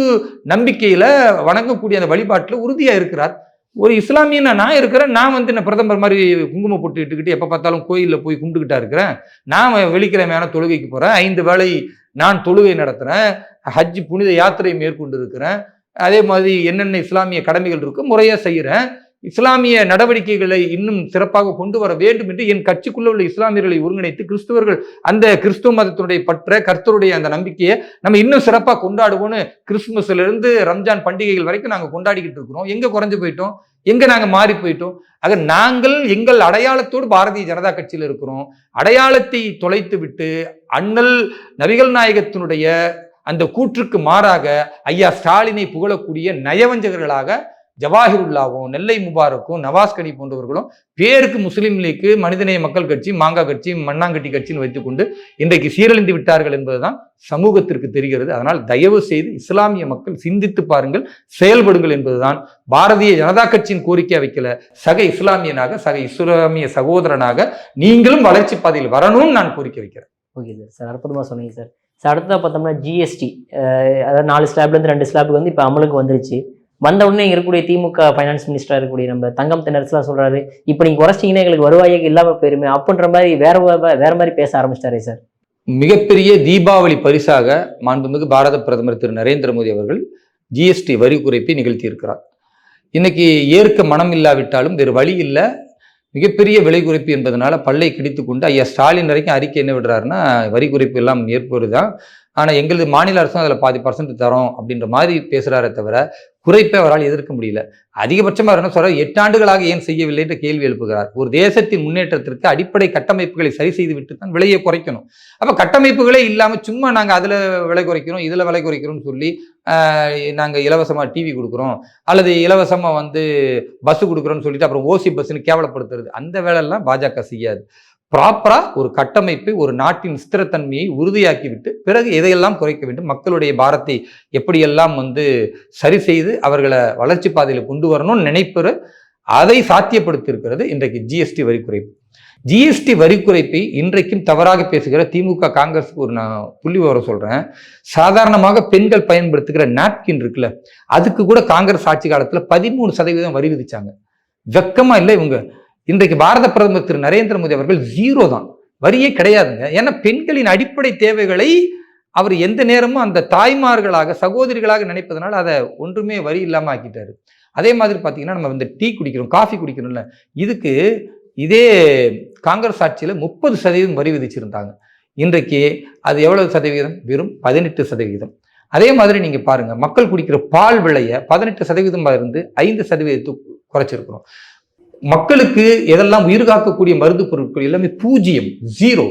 நம்பிக்கையில் வணங்கக்கூடிய அந்த வழிபாட்டில் உறுதியாக இருக்கிறார். ஒரு இஸ்லாமியனா நான் இருக்கிறேன் நான் வந்து என்ன பிரதமர் மாதிரி குங்குமம் போட்டு இட்டுக்கிட்டு எப்போ பார்த்தாலும் கோயிலில் போய் கும்பிட்டுக்கிட்டா இருக்கிறேன். நான் வெள்ளிக்கிழமையான தொழுகைக்கு போகிறேன் ஐந்து வேளை நான் தொழுகை நடத்துகிறேன் ஹஜ் புனித யாத்திரை மேற்கொண்டு இருக்கிறேன். அதே மாதிரி என்னென்ன இஸ்லாமிய கடமைகள் இருக்கோ முறையாக செய்கிறேன் இஸ்லாமிய நடவடிக்கைகளை இன்னும் சிறப்பாக கொண்டு வர வேண்டும் என்று என் கட்சிக்குள்ள உள்ள இஸ்லாமியர்களை ஒருங்கிணைத்து கிறிஸ்துவர்கள் அந்த கிறிஸ்துவ மதத்தினுடைய பற்ற கர்த்தருடைய அந்த நம்பிக்கையை நம்ம இன்னும் சிறப்பாக கொண்டாடுவோம்னு கிறிஸ்துமஸ்ல இருந்து ரம்ஜான் பண்டிகைகள் வரைக்கும் நாங்கள் கொண்டாடிக்கிட்டு இருக்கிறோம். எங்க குறைஞ்சு போயிட்டோம்? எங்க நாங்க மாறி போயிட்டோம்? ஆக நாங்கள் எங்கள் அடையாளத்தோடு பாரதிய ஜனதா கட்சியில் இருக்கிறோம். அடையாளத்தை தொலைத்து விட்டு அண்ணல் நபிகள் நாயகத்தினுடைய அந்த கூற்றுக்கு மாறாக ஐயா ஸ்டாலினை புகழக்கூடிய நயவஞ்சகர்களாக ஜவாஹிருல்லாவும் நெல்லை முபாரக்கும் நவாஸ் கனி போன்றவர்களும் பேருக்கு முஸ்லீம் லீக்கு மனிதநேய மக்கள் கட்சி மாங்கா கட்சி மண்ணாங்கட்டி கட்சின்னு வைத்துக்கொண்டு இன்றைக்கு சீரழிந்து விட்டார்கள் என்பதுதான் சமூகத்திற்கு தெரிகிறது. அதனால் தயவு செய்து இஸ்லாமிய மக்கள் சிந்தித்து பாருங்கள் செயல்படுங்கள் என்பதுதான் பாரதிய ஜனதா கட்சியின் கோரிக்கை வைக்கல. சக இஸ்லாமியனாக சக இஸ்லாமிய சகோதரனாக நீங்களும் வளர்ச்சி பாதையில் வரணும்னு நான் கோரிக்கை வைக்கிறேன். Okay sir. சார் அற்புதமாக சொன்னீங்க சார். சார் அடுத்ததாக பார்த்தோம்னா ஜிஎஸ்டி அதாவது நாலு ஸ்லாப்லேருந்து ரெண்டு ஸ்லாப்புக்கு வந்து இப்போ அமலுக்கு வந்துருச்சு. வந்த உடனே இருக்கக்கூடிய திமுக ஃபைனான்ஸ் மினிஸ்டராக இருக்கக்கூடிய நம்ம தங்கம் தென்னரசுலாம் சொல்கிறாரு இப்போ நீங்கள் குறைச்சிங்கன்னா எங்களுக்கு வருவாயே இல்லாமல் போயிருமே. அப்படின்ற மாதிரி வேற வேற மாதிரி பேச ஆரம்பிச்சிட்டாரே சார். மிகப்பெரிய தீபாவளி பரிசாக மாண்புமிகு பாரத பிரதமர் திரு நரேந்திர மோடி அவர்கள் ஜிஎஸ்டி வரி குறைப்பை நிகழ்த்தியிருக்கிறார். இன்னைக்கு ஏற்க மனம் இல்லாவிட்டாலும் வேறு வழி இல்லை. மிகப்பெரிய விலை குறைப்பு என்பதனால பல்லை கிடித்து கொண்டு ஐயா ஸ்டாலின் வரைக்கும் அறிக்கை என்ன விடுறாருன்னா வரி குறைப்பு எல்லாம் ஏற்பது தான் ஆனால் எங்களது மாநில அரசும் அதில் பாதி பர்சன்ட் தரோம் அப்படின்ற மாதிரி பேசுகிறாரே தவிர குறைப்பை அவரால் எதிர்க்க முடியல. அதிகபட்சமாக என்ன சொல்கிறார் எட்டு ஆண்டுகளாக ஏன் செய்யவில்லை என்ற கேள்வி எழுப்புகிறார். ஒரு தேசத்தின் முன்னேற்றத்திற்கு அடிப்படை கட்டமைப்புகளை சரி செய்து விட்டு தான் விலையை குறைக்கணும். அப்போ கட்டமைப்புகளே இல்லாமல் சும்மா நாங்கள் அதில் விலை குறைக்கிறோம் இதில் விலை குறைக்கிறோம்னு சொல்லி நாங்கள் இலவசமாக டிவி கொடுக்குறோம் அல்லது இலவசமாக வந்து பஸ் கொடுக்குறோம்னு சொல்லிட்டு அப்புறம் ஓசி பஸ்ஸுன்னு கேவலப்படுத்துறது அந்த வேலையெல்லாம் பாஜக செய்யாது. ப்ராப்பராக ஒரு கட்டமைப்பை ஒரு நாட்டின் ஸ்திரத்தன்மையை உறுதியாக்கிவிட்டு பிறகு எதையெல்லாம் குறைக்க வேண்டும் மக்களுடைய பாரத்தை எப்படியெல்லாம் வந்து சரி செய்து அவர்களை வளர்ச்சி பாதையில் கொண்டு வரணும்னு நினைப்பது அதை சாத்தியப்படுத்தியிருக்கிறது இன்றைக்கு ஜிஎஸ்டி வரி குறைப்பு. ஜிஎஸ்டி வரி குறைப்பை இன்றைக்கும் தவறாக பேசுகிற திமுக காங்கிரஸுக்கு ஒரு நான் புள்ளி விவரம் சொல்றேன். சாதாரணமாக பெண்கள் பயன்படுத்துகிற நாப்கின் இருக்குல்ல அதுக்கு கூட காங்கிரஸ் ஆட்சி காலத்தில் பதிமூணு சதவீதம் வரி விதிச்சாங்க. வெக்கமா இல்லை இவங்க. இன்றைக்கு பாரத பிரதமர் திரு நரேந்திர மோடி அவர்கள் ஜீரோ தான். வரியே கிடையாதுங்க. ஏன்னா பெண்களின் அடிப்படை தேவைகளை அவர் எந்த நேரமும் அந்த தாய்மார்களாக சகோதரிகளாக நினைப்பதனால அதை ஒன்றுமே வரி இல்லாமல் ஆக்கிட்டாரு. அதே மாதிரி பார்த்தீங்கன்னா நம்ம இந்த டீ குடிக்கிறோம் காஃபி குடிக்கிறோம்ல. இதுக்கு இதே காங்கிரஸ் ஆட்சியில் முப்பது சதவீதம் வரி விதிச்சிருந்தாங்க. இன்றைக்கு அது எவ்வளவு சதவீதம்? வெறும் பதினெட்டு சதவீதம். அதே மாதிரி நீங்கள் பாருங்கள் மக்கள் குடிக்கிற பால் விலையை பதினெட்டு சதவீதமாக இருந்து ஐந்து சதவீதத்துக்கு குறைச்சிருக்கிறோம். மக்களுக்கு எதெல்லாம் உயிர் காக்கக்கூடிய மருந்து பொருட்கள் எல்லாமே பூஜ்ஜியம் ஜீரோ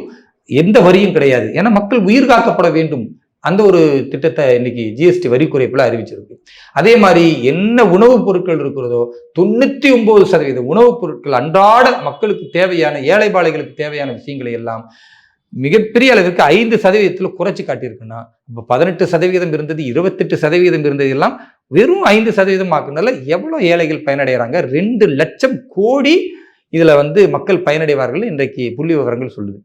எந்த வரியும் கிடையாது. ஏன்னா மக்கள் உயிர் காக்கப்பட வேண்டும். அந்த ஒரு திட்டத்தை இன்னைக்கு ஜிஎஸ்டி வரி குறைப்புல அறிவிச்சிருக்கு. அதே மாதிரி என்ன உணவுப் பொருட்கள் இருக்கிறதோ தொண்ணூத்தி ஒன்பது சதவீதம் உணவுப் பொருட்கள் அன்றாட மக்களுக்கு தேவையான ஏழை பாளைகளுக்கு தேவையான விஷயங்களை எல்லாம் மிகப்பெரிய அளவிற்கு ஐந்து சதவீதத்தில் குறைச்சி காட்டியிருக்குன்னா இப்போ பதினெட்டு சதவீதம் இருந்தது இருபத்தெட்டு சதவீதம் இருந்தது எல்லாம் வெறும் ஐந்து சதவீதம் ஆக்குனால எவ்வளோ ஏழைகள் பயனடைகிறாங்க? ரெண்டு லட்சம் கோடி இதில் வந்து மக்கள் பயனடைவார்கள் இன்றைக்கு புள்ளி விவரங்கள் சொல்லுது.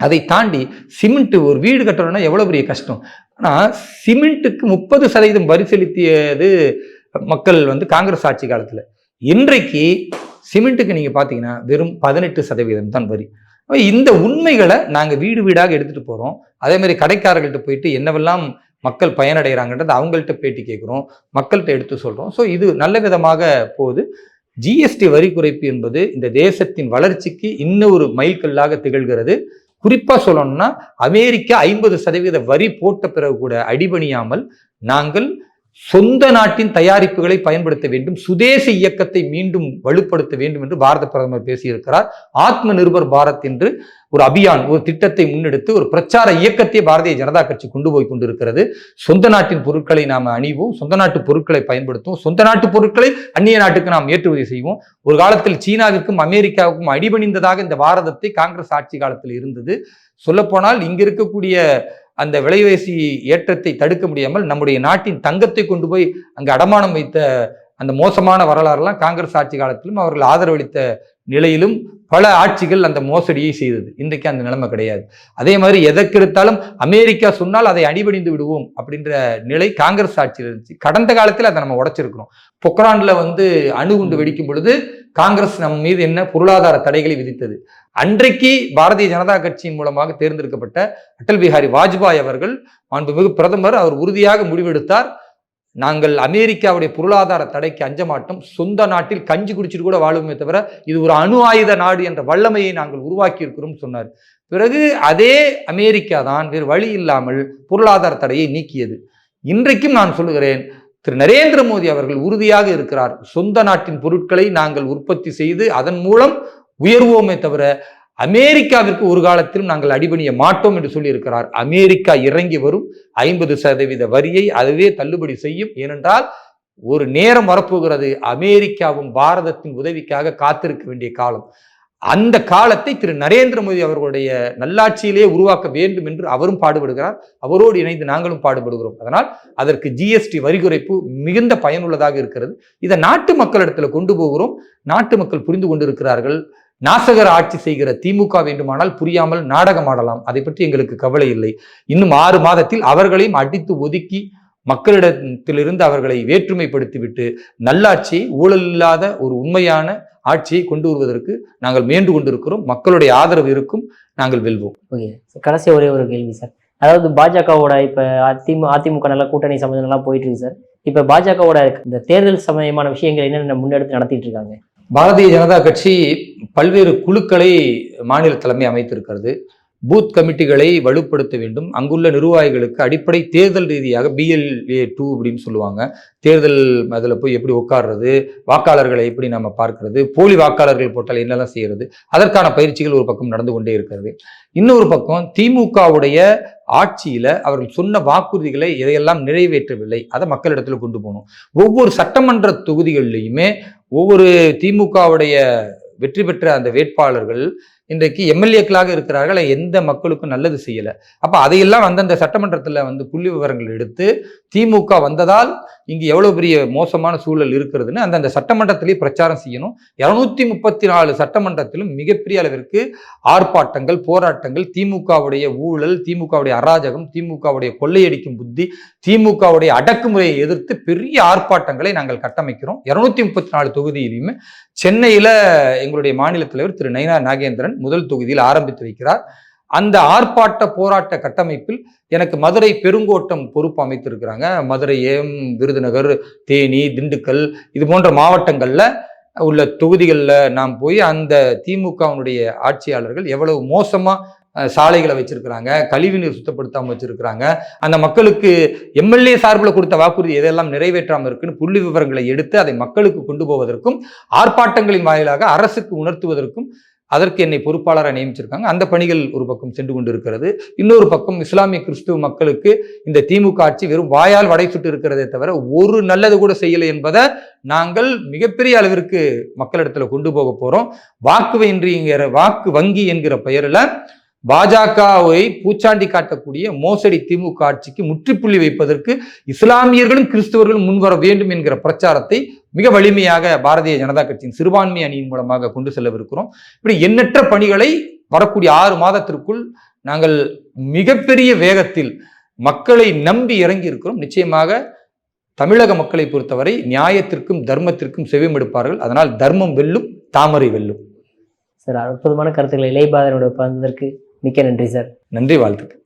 அதை தாண்டி சிமெண்ட் ஒரு வீடு கட்டணும்னா எவ்வளோ பெரிய கஷ்டம்? ஆனால் சிமெண்ட்டுக்கு முப்பது சதவீதம் வரி செலுத்தியது மக்கள் வந்து காங்கிரஸ் ஆட்சி காலத்தில். இன்றைக்கு சிமெண்ட்டுக்கு நீங்கள் பார்த்தீங்கன்னா வெறும் பதினெட்டு சதவீதம் தான் வரி. இந்த உண்மைகளை நாங்கள் வீடு வீடாக எடுத்துகிட்டு போகிறோம் அதே மாதிரி கடைக்காரர்கள்ட்ட போயிட்டு என்னவெல்லாம் மக்கள் பயனடைகிறாங்கன்றது அவங்கள்ட்ட பேட்டி கேட்குறோம் மக்கள்கிட்ட எடுத்து சொல்கிறோம் ஸோ இது நல்ல விதமாக போகுது. ஜிஎஸ்டி வரி குறைப்பு என்பது இந்த தேசத்தின் வளர்ச்சிக்கு இன்னொரு மைல்கல்லாக திகழ்கிறது. குறிப்பாக சொல்லணும்னா அமெரிக்கா ஐம்பது சதவீத வரி போட்ட பிறகு கூட அடிபணியாமல் நாங்கள் சொந்த நாட்டின் தயாரிப்புகளை பயன்படுத்த வேண்டும் சுதேசி இயக்கத்தை மீண்டும் வலுப்படுத்த வேண்டும் என்று பாரத பிரதமர் பேசியிருக்கிறார். ஆத்ம நிர்பர் பாரத் என்று ஒரு அபியான் ஒரு திட்டத்தை முன்னெடுத்து ஒரு பிரச்சார இயக்கத்தை பாரதிய ஜனதா கட்சி கொண்டு போய் கொண்டிருக்கிறது. சொந்த நாட்டின் பொருட்களை நாம் அணிவோம் சொந்த நாட்டு பொருட்களை பயன்படுத்துவோம் சொந்த நாட்டு பொருட்களை அந்நிய நாட்டுக்கு நாம் ஏற்றுமதி செய்வோம். ஒரு காலத்தில் சீனாவிற்கும் அமெரிக்காவுக்கும் அடிபணிந்ததாக இந்த பாரதத்தை காங்கிரஸ் ஆட்சி காலத்தில் இருந்தது. சொல்லப்போனால் இங்க இருக்கக்கூடிய அந்த விலைவாசி ஏற்றத்தை தடுக்க முடியாமல் நம்முடைய நாட்டின் தங்கத்தை கொண்டு போய் அங்கு அடமானம் வைத்த அந்த மோசமான வரலாறுலாம் காங்கிரஸ் ஆட்சி காலத்திலும் அவர்கள் ஆதரவளித்த நிலையிலும் பல ஆட்சிகள் அந்த மோசடியை செய்தது. இன்றைக்கு அந்த நிலைமை கிடையாது. அதே மாதிரி எதற்கெடுத்தாலும் அமெரிக்கா சொன்னால் அதை அடிபணிந்து விடுவோம் அப்படின்ற நிலை காங்கிரஸ் ஆட்சியில் இருந்துச்சு. கடந்த காலத்தில் அதை நம்ம உடைச்சிருக்கிறோம். பொக்ரான்ல வந்து அணுகுண்டு வெடிக்கும் பொழுது காங்கிரஸ் நம் மீது என்ன பொருளாதார தடைகளை விதித்தது? அன்றைக்கு பாரதிய ஜனதா கட்சியின் மூலமாக தேர்ந்தெடுக்கப்பட்ட அடல் பிஹாரி வாஜ்பாய் அவர்கள் மாண்புமிகு பிரதமர் அவர் உறுதியாக முடிவெடுத்தார். நாங்கள் அமெரிக்காவுடைய பொருளாதார தடைக்கு அஞ்ச மாட்டோம் சொந்த நாட்டில் கஞ்சி குடிச்சிட்டு கூட வாழுமே தவிர இது ஒரு அணு ஆயுத நாடு என்ற வல்லமையை நாங்கள் உருவாக்கி இருக்கிறோம் சொன்னார். பிறகு அதே அமெரிக்கா தான் வேறு வழி இல்லாமல் பொருளாதார தடையை நீக்கியது. இன்றைக்கும் நான் சொல்லுகிறேன் திரு நரேந்திர மோடி அவர்கள் உறுதியாக இருக்கிறார். சொந்த நாட்டின் பொருட்களை நாங்கள் உற்பத்தி செய்து அதன் மூலம் உயர்வோமே தவிர அமெரிக்காவிற்கு ஒரு காலத்திலும் நாங்கள் அடிபணிய மாட்டோம் என்று சொல்லியிருக்கிறார். அமெரிக்கா இறங்கி வரும் ஐம்பது சதவீத வரியை அதுவே தள்ளுபடி செய்யும். ஏனென்றால் ஒரு நேரம் வரப்போகிறது. அமெரிக்காவும் பாரதத்தின் உதவிக்காக காத்திருக்க வேண்டிய காலம். அந்த காலத்தை திரு நரேந்திர மோடி அவர்களுடைய நல்லாட்சியிலே உருவாக்க வேண்டும் என்று அவரும் பாடுபடுகிறார். அவரோடு இணைந்து நாங்களும் பாடுபடுகிறோம். அதனால் அதற்கு ஜிஎஸ்டி வரி குறைப்பு மிகுந்த பயனுள்ளதாக இருக்கிறது. இதை நாட்டு மக்களிடத்தில் கொண்டு போகிறோம். நாட்டு மக்கள் புரிந்து கொண்டிருக்கிறார்கள். நாசகர ஆட்சி செய்கிற திமுக வேண்டுமானால் புரியாமல் நாடகம் ஆடலாம். அதை பற்றி எங்களுக்கு கவலை இல்லை. இன்னும் ஆறு மாதத்தில் அவர்களையும் அடித்து ஒதுக்கி மக்களிடத்திலிருந்து அவர்களை வேற்றுமைப்படுத்திவிட்டு நல்லாட்சியை ஊழல் இல்லாத ஒரு உண்மையான ஆட்சியை கொண்டு வருவதற்கு நாங்கள் முயன்று கொண்டிருக்கிறோம். மக்களுடைய ஆதரவு இருக்கும். நாங்கள் வெல்வோம். ஓகே. கடைசி ஒரே ஒரு கேள்வி சார். அதாவது பாஜகவோட இப்ப அதிமுக அதிமுக நல்ல கூட்டணி சம்மந்தம் எல்லாம் போயிட்டு இருக்கு சார். இப்ப பாஜகவோட இந்த தேர்தல் சமயமான விஷயங்கள் என்னென்ன முன்னெடுத்து நடத்திட்டு இருக்காங்க? பாரதிய ஜனதா கட்சி பல்வேறு குழுக்களை மாநில தலைமை அமைத்திருக்கிறது. பூத் கமிட்டிகளை வலுப்படுத்த வேண்டும். அங்குள்ள நிர்வாகிகளுக்கு அடிப்படை தேர்தல் ரீதியாக பிஎல்ஏ டூ அப்படின்னு சொல்லுவாங்க. தேர்தல் அதில் போய் எப்படி உட்கார்றது வாக்காளர்களை எப்படி நம்ம பார்க்கறது போலி வாக்காளர்கள் போட்டால் என்னெல்லாம் செய்யறது அதற்கான பயிற்சிகள் ஒரு பக்கம் நடந்து கொண்டே இருக்கிறது. இன்னொரு பக்கம் திமுகவுடைய ஆட்சியில அவர்கள் சொன்ன வாக்குறுதிகளை எதையெல்லாம் நிறைவேற்றவில்லை அதை மக்களிடத்தில் கொண்டு போகணும். ஒவ்வொரு சட்டமன்ற தொகுதிகளிலையுமே ஒவ்வொரு திமுகவுடைய வெற்றி பெற்ற அந்த வேட்பாளர்கள் இன்றைக்கு எம்எல்ஏக்களாக இருக்கிறார்கள் எந்த மக்களுக்கும் நல்லது செய்யலை. அப்போ அதையெல்லாம் அந்தந்த சட்டமன்றத்தில் வந்து புள்ளி விவரங்கள் எடுத்து திமுக வந்ததால் இங்கு எவ்வளோ பெரிய மோசமான சூழல் இருக்கிறதுன்னு அந்தந்த சட்டமன்றத்திலேயே பிரச்சாரம் செய்யணும். இரநூத்தி முப்பத்தி நாலு சட்டமன்றத்திலும் மிகப்பெரிய அளவிற்கு ஆர்ப்பாட்டங்கள் போராட்டங்கள் திமுகவுடைய ஊழல் திமுகவுடைய அராஜகம் திமுகவுடைய கொள்ளையடிக்கும் புத்தி திமுகவுடைய அடக்குமுறையை எதிர்த்து பெரிய ஆர்ப்பாட்டங்களை நாங்கள் கட்டமைக்கிறோம். இரநூத்தி முப்பத்தி நாலு தொகுதியிலையுமே சென்னையில் எங்களுடைய மாநில தலைவர் திரு நயினா நாகேந்திரன் முதல் தொகுதியில் ஆரம்பித்து வைக்கிறார். அந்த ஆர்ப்பாட்ட போராட்ட கட்டமைப்பில் எனக்கு மதுரை பெருங்கோட்டம் பொறுப்பு அமைத்திருக்கிறாங்க. மதுரை ஏம் விருதுநகர் தேனி திண்டுக்கல் இது போன்ற மாவட்டங்களில் உள்ள தொகுதிகளில் நாம் போய் அந்த திமுகவினுடைய ஆட்சியாளர்கள் எவ்வளவு மோசமாக சாலைகளை வச்சிருக்கிறாங்க கழிவுநீர் சுத்தப்படுத்தாமல் வச்சிருக்கிறாங்க. அந்த மக்களுக்கு எம்எல்ஏ சார்பில் கொடுத்த வாக்குறுதி எதெல்லாம் நிறைவேற்றாமல் இருக்குன்னு புள்ளி விவரங்களை எடுத்து அதை மக்களுக்கு கொண்டு போவதற்கும் ஆர்ப்பாட்டங்களின் வாயிலாக அரசுக்கு உணர்த்துவதற்கும் அதற்கு என்னை பொறுப்பாளராக நியமிச்சிருக்காங்க. அந்த பணிகள் ஒரு பக்கம் சென்று கொண்டிருக்கிறது. இன்னொரு பக்கம் இஸ்லாமிய கிறிஸ்துவ மக்களுக்கு இந்த திமுக ஆட்சி வெறும் வாயால் வடை சுட்டு இருக்கிறதே தவிர ஒரு நல்லது கூட செய்யலை என்பதை நாங்கள் மிகப்பெரிய அளவிற்கு மக்களிடத்துல கொண்டு போக போறோம். வாக்கு வங்கிங்கிற வாக்கு வங்கி என்கிற பெயரில் பாஜகவை பூச்சாண்டி காட்டக்கூடிய மோசடி திமுக ஆட்சிக்கு முற்றுப்புள்ளி வைப்பதற்கு இஸ்லாமியர்களும் கிறிஸ்தவர்களும் முன்வர வேண்டும் என்கிற பிரச்சாரத்தை மிக வலிமையாக பாரதிய ஜனதா கட்சியின் சிறுபான்மை அணியின் மூலமாக கொண்டு செல்லவிருக்கிறோம். இப்படி எண்ணற்ற பணிகளை வரக்கூடிய ஆறு மாதத்திற்குள் நாங்கள் மிகப்பெரிய வேகத்தில் மக்களை நம்பி இறங்கி இருக்கிறோம் நிச்சயமாக தமிழக மக்களை பொறுத்தவரை நியாயத்திற்கும் தர்மத்திற்கும் செவிமெடுப்பார்கள் அதனால் தர்மம் வெல்லும் தாமரை வெல்லும். சார் அற்புதமான கருத்துக்களை இலைபாதனோட பகிர்ந்ததற்கு மிக்க நன்றி சார். நன்றி வாழ்த்துக்கள்.